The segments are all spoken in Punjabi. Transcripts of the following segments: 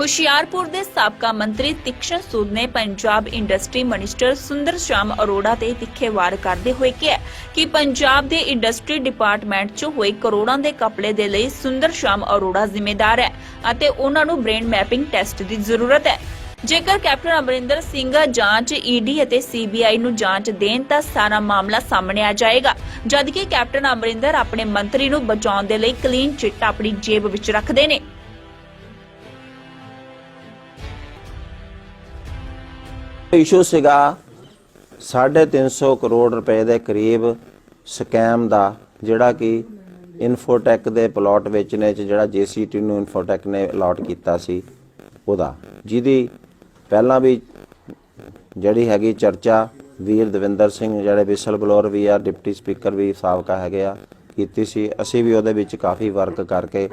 ਹੁਸ਼ਿਆਰਪੁਰ ਦੇ ਸਾਬਕਾ ਮੰਤਰੀ ਤਿਕਸ਼ਣ ਸੂਦ ਨੇ ਪੰਜਾਬ ਇੰਡਸਟਰੀ ਮਿਨਿਸਟਰ ਸੁੰਦਰ ਸ਼ਾਮ ਅਰੋੜਾ ਤੇ ਤਿੱਖੇ ਵਾਰ ਕਰਦੇ ਹੋਏ ਕਿਹਾ ਕਿ ਪੰਜਾਬ ਦੇ ਇੰਡਸਟਰੀ ਡਿਪਾਰਟਮੈਂਟ 'ਚ ਹੋਏ ਕਰੋੜਾਂ ਦੇ ਕਪਲੇ ਦੇ ਲਈ ਸੁੰਦਰ ਸ਼ਾਮ ਅਰੋੜਾ ਜ਼ਿੰਮੇਦਾਰ ਹੈ ਅਤੇ ਉਹਨਾਂ ਨੂੰ ਬ੍ਰੇਨ ਮੈਪਿੰਗ ਟੈਸਟ ਦੀ ਜ਼ਰੂਰਤ ਹੈ। ਜੇਕਰ ਕੈਪਟਨ ਅਮਰਿੰਦਰ ਸਿੰਘ ਜਾਂਚ ਈਡੀ ਅਤੇ ਸੀਬੀਆਈ ਨੂੰ ਜਾਂਚ ਦੇਣ ਤਾਂ ਸਾਰਾ ਮਾਮਲਾ ਸਾਹਮਣੇ ਆ ਜਾਏਗਾ, ਜਦਕਿ ਕੈਪਟਨ ਅਮਰਿੰਦਰ ਆਪਣੇ ਮੰਤਰੀ ਨੂੰ ਬਚਾਉਣ ਦੇ ਲਈ ਕਲੀਨ ਚਿੱਟ ਆਪਣੀ ਜੇਬ ਵਿੱਚ ਰੱਖਦੇ ਨੇ। ਇਸ਼ੂ ਸੀਗਾ 350 ਕਰੋੜ ਰੁਪਏ ਦੇ ਕਰੀਬ ਸਕੈਮ ਦਾ, ਜਿਹੜਾ ਕਿ ਇਨਫੋਟੈਕ ਦੇ ਪਲਾਟ ਵੇਚਣੇ ਚ ਜਿਹੜਾ ਜੀਸੀਟੀ ਨੂੰ ਇਨਫੋਟੈਕ ਨੇ ਅਲਾਟ ਕੀਤਾ ਸੀ ਉਹਦਾ। ਜਿਹਦੀ ਪਹਿਲਾਂ ਵੀ ਜਿਹੜੀ ਹੈਗੀ ਚਰਚਾ ਵੀਰ ਦਵਿੰਦਰ ਸਿੰਘ, ਜਿਹੜੇ ਵਿਸਲ ਬਲੋਰ ਵੀ ਆ, ਡਿਪਟੀ ਸਪੀਕਰ ਵੀ ਸਾਬਕਾ ਹੈਗੇ ਆ, ਕੀਤੀ ਸੀ। ਅਸੀਂ ਵੀ ਉਹਦੇ ਵਿੱਚ ਕਾਫੀ ਵਰਕ ਕਰਕੇ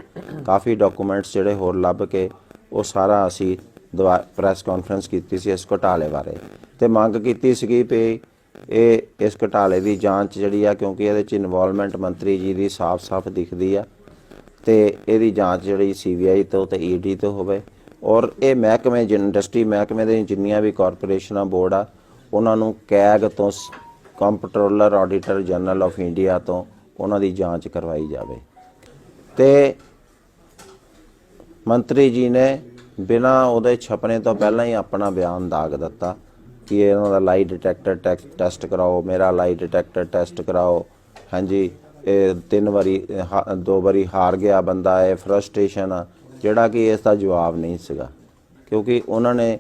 ਕਾਫੀ ਡਾਕੂਮੈਂਟਸ ਜਿਹੜੇ ਹੋਰ ਲੱਭ ਕੇ ਉਹ ਸਾਰਾ ਅਸੀਂ ਪ੍ਰੈਸ ਕਾਨਫਰੰਸ ਕੀਤੀ ਸੀ ਇਸ ਘੁਟਾਲੇ ਬਾਰੇ। ਤੇ ਮੰਗ ਕੀਤੀ ਸੀਗੀ ਵੀ ਇਹ, ਇਸ ਘੁਟਾਲੇ ਦੀ ਜਾਂਚ ਜਿਹੜੀ ਆ, ਕਿਉਂਕਿ ਇਹਦੇ ਚ ਇਨਵੋਲਵਮੈਂਟ ਮੰਤਰੀ ਜੀ ਦੀ ਸਾਫ਼-ਸਾਫ਼ ਦਿਖਦੀ ਆ, ਤੇ ਇਹਦੀ ਜਾਂਚ ਜਿਹੜੀ ਸੀਬੀਆਈ ਤੋਂ ਤੇ ਈਡੀ ਤੋਂ ਹੋਵੇ। ਔਰ ਇਹ ਮਹਿਕਮੇ ਇੰਡਸਟਰੀ ਮਹਿਕਮੇ ਦੇ ਜਿੰਨੀਆਂ ਵੀ ਕਾਰਪੋਰੇਸ਼ਨਾਂ ਬੋਰਡ ਆ, ਉਹਨਾਂ ਨੂੰ ਕੈਗ ਤੋਂ comptroller auditor general of India ਤੋਂ ਉਹਨਾਂ ਦੀ ਜਾਂਚ ਕਰਵਾਈ ਜਾਵੇ। ਤੇ ਮੰਤਰੀ ਜੀ ਨੇ ਬਿਨਾ ਉਹਦੇ ਛਪਣੇ ਤੋਂ ਪਹਿਲਾਂ ਹੀ ਆਪਣਾ ਬਿਆਨ ਦਾਗ ਦਿੱਤਾ ਕਿ ਇਹਨਾਂ ਦਾ ਲਾਈ ਡਿਟੈਕਟਰ ਟੈਸਟ ਕਰਾਓ, ਮੇਰਾ ਲਾਈ ਡਿਟੈਕਟਰ ਟੈਸਟ ਕਰਾਓ। ਹਾਂਜੀ, ਇਹ ਤਿੰਨ ਵਾਰੀ, ਹਾ- ਦੋ ਵਾਰੀ ਹਾਰ ਗਿਆ ਬੰਦਾ, ਇਹ ਫਰਸਟ੍ਰੇਸ਼ਨ ਆ, ਜਿਹੜਾ ਕਿ ਇਸ ਦਾ ਜਵਾਬ ਨਹੀਂ ਸੀਗਾ। ਕਿਉਂਕਿ ਉਹਨਾਂ ਨੇ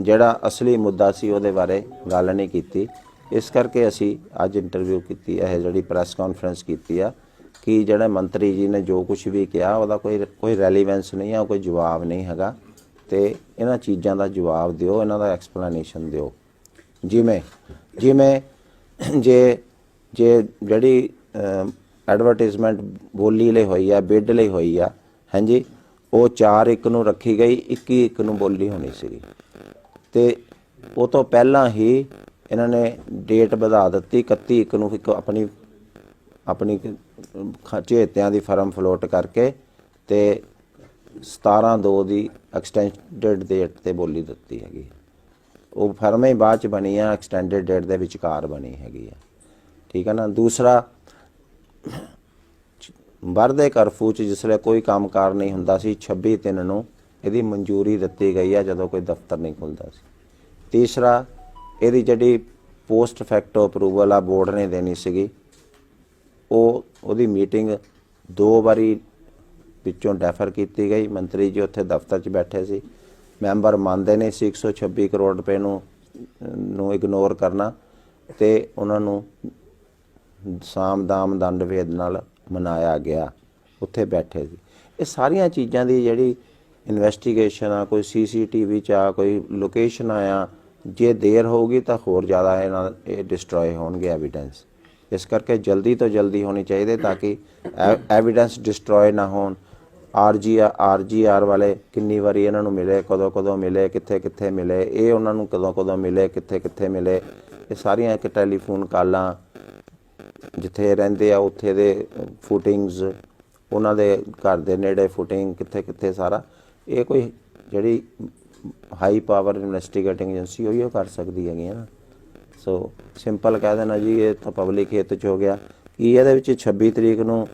ਜਿਹੜਾ ਅਸਲੀ ਮੁੱਦਾ ਸੀ ਉਹਦੇ ਬਾਰੇ ਗੱਲ ਨਹੀਂ ਕੀਤੀ। ਇਸ ਕਰਕੇ ਅਸੀਂ ਅੱਜ ਇੰਟਰਵਿਊ ਕੀਤੀ ਹੈ ਜਿਹੜੀ ਪ੍ਰੈਸ ਕਾਨਫਰੰਸ ਕੀਤੀ ਆ ਕਿ ਜਿਹੜੇ ਮੰਤਰੀ ਜੀ ਨੇ ਜੋ ਕੁਝ ਵੀ ਕਿਹਾ, ਉਹਦਾ ਕੋਈ ਕੋਈ ਰੈਲੇਵੈਂਸ ਨਹੀਂ ਆ ਕੋਈ ਜਵਾਬ ਨਹੀਂ ਹੈਗਾ। ਤੇ ਇਹਨਾਂ ਚੀਜ਼ਾਂ ਦਾ ਜਵਾਬ ਦਿਓ, ਇਹਨਾਂ ਦਾ ਐਕਸਪਲੇਨੇਸ਼ਨ ਦਿਓ। ਜਿਵੇਂ ਜਿਵੇਂ ਜੇ ਜੇ ਜਿਹੜੀ ਐਡਵਰਟਾਈਜ਼ਮੈਂਟ ਬੋਲੀ ਲਈ ਹੋਈ ਆ ਬਿੱਡ ਲਈ ਹੋਈ ਆ, ਹਾਂਜੀ, ਉਹ 4 ਇੱਕ ਨੂੰ ਰੱਖੀ ਗਈ 21 ਇੱਕ ਨੂੰ ਬੋਲੀ ਹੋਣੀ ਸੀਗੀ। ਤੇ ਉਹ ਤੋਂ ਪਹਿਲਾਂ ਹੀ ਇਹਨਾਂ ਨੇ ਡੇਟ ਵਧਾ ਦਿੱਤੀ 31 ਇੱਕ ਨੂੰ ਇੱਕ ਆਪਣੀ ਆਪਣੀ ਚੇਤਿਆਂ ਦੀ ਫਰਮ ਫਲੋਟ ਕਰਕੇ ਤੇ 17 2 ਦੀ ਐਕਸਟੈਂਡਡ ਡੇਟ ਤੇ ਬੋਲੀ ਦਿੱਤੀ ਹੈਗੀ। ਉਹ ਫਰਮ ਹੀ ਬਾਅਦ ਚ ਬਣੀ ਆ ਐਕਸਟੈਂਡਡ ਡੇਟ ਦੇ ਵਿਚਕਾਰ ਬਣੀ ਹੈਗੀ ਆ। ਠੀਕ ਹੈ ਨਾ? ਦੂਸਰਾ, ਵਰਦੇ ਕਰਫੂ ਚ ਜਿਸਲੇ ਕੋਈ ਕੰਮਕਾਰ ਨਹੀਂ ਹੁੰਦਾ ਸੀ 26 ਤਿੰਨ ਨੂੰ ਇਹਦੀ ਮਨਜ਼ੂਰੀ ਦਿੱਤੀ ਗਈ ਆ ਜਦੋਂ ਕੋਈ ਦਫ਼ਤਰ ਨਹੀਂ ਖੁੱਲਦਾ ਸੀ। ਤੀਸਰਾ, ਇਹਦੀ ਜਿਹੜੀ ਪੋਸਟ ਫੈਕਟੋ ਅਪਰੂਵਲ ਆ ਬੋਰਡ ਨੇ ਦੇਣੀ ਸੀਗੀ ਉਹ, ਉਹਦੀ ਮੀਟਿੰਗ ਦੋ ਵਾਰੀ ਵਿੱਚੋਂ ਡੈਫਰ ਕੀਤੀ ਗਈ। ਮੰਤਰੀ ਜੀ ਉੱਥੇ ਦਫ਼ਤਰ 'ਚ ਬੈਠੇ ਸੀ। ਮੈਂਬਰ ਮੰਨਦੇ ਨੇ ਸੀ 126 ਕਰੋੜ ਰੁਪਏ ਨੂੰ ਨੂੰ ਇਗਨੋਰ ਕਰਨਾ ਤੇ ਉਹਨਾਂ ਨੂੰ ਸਾਮ ਦਾਮ ਦੰਡ ਵੇਦ ਨਾਲ ਮਨਾਇਆ ਗਿਆ। ਉੱਥੇ ਬੈਠੇ ਸੀ। ਇਹ ਸਾਰੀਆਂ ਚੀਜ਼ਾਂ ਦੀ ਜਿਹੜੀ ਇਨਵੈਸਟੀਗੇਸ਼ਨ ਆ, ਕੋਈ ਸੀਸੀਟੀਵੀ ਚ ਆ, ਕੋਈ ਲੋਕੇਸ਼ਨ ਆਇਆ, ਜੇ ਦੇਰ ਹੋਊਗੀ ਤਾਂ ਹੋਰ ਜ਼ਿਆਦਾ ਇਹਨਾਂ ਇਹ ਡਿਸਟਰੋਏ ਹੋਣਗੇ ਐਵੀਡੈਂਸ ਇਸ ਕਰਕੇ ਜਲਦੀ ਤੋਂ ਜਲਦੀ ਹੋਣੀ ਚਾਹੀਦੀ ਤਾਂ ਕਿ ਐਵੀਡੈਂਸ ਡਿਸਟਰੋਏ ਨਾ ਹੋਣ। ਆਰਜੀਆਰ ਆਰਜੀਆਰ ਵਾਲੇ ਕਿੰਨੀ ਵਾਰੀ ਇਹਨਾਂ ਨੂੰ ਮਿਲੇ, ਕਦੋਂ ਕਦੋਂ ਮਿਲੇ, ਕਿੱਥੇ ਕਿੱਥੇ ਮਿਲੇ, ਇਹ ਉਹਨਾਂ ਨੂੰ ਕਦੋਂ ਕਦੋਂ ਮਿਲੇ, ਕਿੱਥੇ ਕਿੱਥੇ ਮਿਲੇ, ਇਹ ਸਾਰੀਆਂ ਇੱਕ ਟੈਲੀਫੋਨ ਕਾਲਾਂ ਜਿੱਥੇ ਰਹਿੰਦੇ ਆ, ਉੱਥੇ ਦੇ ਫੁਟਿੰਗਸ ਉਹਨਾਂ ਦੇ ਘਰ ਦੇ ਨੇੜੇ ਫੁਟਿੰਗ ਕਿੱਥੇ ਕਿੱਥੇ ਸਾਰਾ। ਇਹ ਕੋਈ ਜਿਹੜੀ ਹਾਈ ਪਾਵਰ ਇਨਵੈਸਟੀਗੇਟਿੰਗ ਏਜੰਸੀ ਹੋਈ ਉਹ ਕਰ ਸਕਦੀ ਹੈਗੀ ਹੈ ਨਾ ਸੋ ਸਿੰਪਲ ਕਹਿ ਦੇਣਾ ਜੀ ਇਹ ਤਾਂ ਪਬਲਿਕ ਹਿੱਤ ਚ ਹੋ ਗਿਆ। ਕੀ ਇਹਦੇ ਵਿੱਚ 26 ਤਰੀਕ ਨੂੰ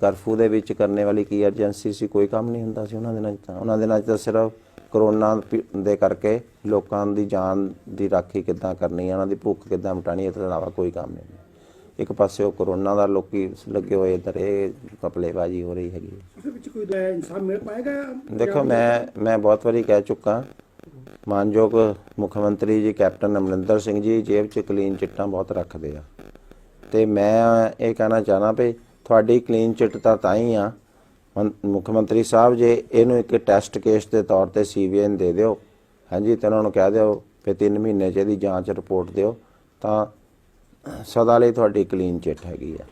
ਕਰਫਿਊ ਦੇ ਵਿੱਚ ਕਰਨੇ ਵਾਲੀ ਕੀ ਏਜੰਸੀ ਸੀ? ਕੋਈ ਕੰਮ ਨਹੀਂ ਹੁੰਦਾ ਸੀ ਉਹਨਾਂ ਦਿਨਾਂ 'ਚ ਤਾਂ। ਉਹਨਾਂ ਦਿਨਾਂ 'ਚ ਤਾਂ ਸਿਰਫ ਕਰੋਨਾ ਦੇ ਕਰਕੇ ਲੋਕਾਂ ਦੀ ਜਾਨ ਦੀ ਰਾਖੀ ਕਿੱਦਾਂ ਕਰਨੀ ਹੈ ਉਹਨਾਂ ਦੀ ਭੁੱਖ ਕਿੱਦਾਂ ਮਿਟਾਣੀ ਇਹ ਤੋਂ ਇਲਾਵਾ ਕੋਈ ਕੰਮ ਨਹੀਂ ਇੱਕ ਪਾਸੇ ਉਹ ਕਰੋਨਾ ਦਾ ਲੋਕੀ ਲੱਗੇ ਹੋਏ ਇੱਧਰ ਇਹ ਕਪਲੇਬਾਜ਼ੀ ਹੋ ਰਹੀ ਹੈਗੀ। ਉਹਦੇ ਵਿੱਚ ਕੋਈ ਇਨਸਾਨ ਮਿਲ ਪਾਏਗਾ ਦੇਖੋ ਮੈਂ ਮੈਂ ਬਹੁਤ ਵਾਰੀ ਕਹਿ ਚੁੱਕਾ ਮਾਨਯੋਗ ਮੁੱਖ ਮੰਤਰੀ ਜੀ, ਕੈਪਟਨ ਅਮਰਿੰਦਰ ਸਿੰਘ ਜੀ, ਜੇਬ 'ਚ ਕਲੀਨ ਚਿੱਟਾਂ ਬਹੁਤ ਰੱਖਦੇ ਆ। ਤੇ ਮੈਂ ਇਹ ਕਹਿਣਾ ਚਾਹਨਾ ਵੀ ਤੁਹਾਡੀ ਕਲੀਨ ਚਿੱਟ ਤਾਂ ਤਾਂ ਹੀ ਆ ਮੁੱਖ ਮੰਤਰੀ ਸਾਹਿਬ, ਜੇ ਇਹਨੂੰ ਇੱਕ ਟੈਸਟ ਕੇਸ ਦੇ ਤੌਰ ਤੇ ਸੀਬੀਆਈ ਨੂੰ ਦੇ ਦਿਓ, ਹਾਂਜੀ, ਤੇ ਉਹਨਾਂ ਨੂੰ ਕਹਿ ਦਿਓ, ਵੀ 3 ਮਹੀਨੇ 'ਚ ਇਹਦੀ ਜਾਂਚ ਰਿਪੋਰਟ ਦਿਓ, ਤਾਂ ਸਦਾ ਲਈ ਤੁਹਾਡੀ ਕਲੀਨ ਚਿੱਟ ਹੈਗੀ ਆ।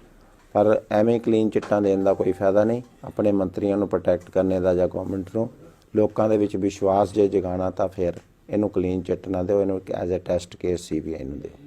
ਪਰ ਐਵੇਂ ਕਲੀਨ ਚਿੱਟਾਂ ਦੇਣ ਦਾ ਕੋਈ ਫਾਇਦਾ ਨਹੀਂ। ਆਪਣੇ ਮੰਤਰੀਆਂ ਨੂੰ ਪ੍ਰੋਟੈਕਟ ਕਰਨੇ ਦਾ ਜਾਂ ਗਵਰਨਮੈਂਟ ਨੂੰ ਲੋਕਾਂ ਦੇ ਵਿੱਚ ਵਿਸ਼ਵਾਸ ਜੇ ਜਗਾਉਣਾ ਤਾਂ ਫਿਰ ਇਹਨੂੰ ਕਲੀਨ ਚਿੱਟ ਨਾ ਦਿਓ, ਇਹਨੂੰ as a test case CBI ਨੂੰ ਦਿਓ।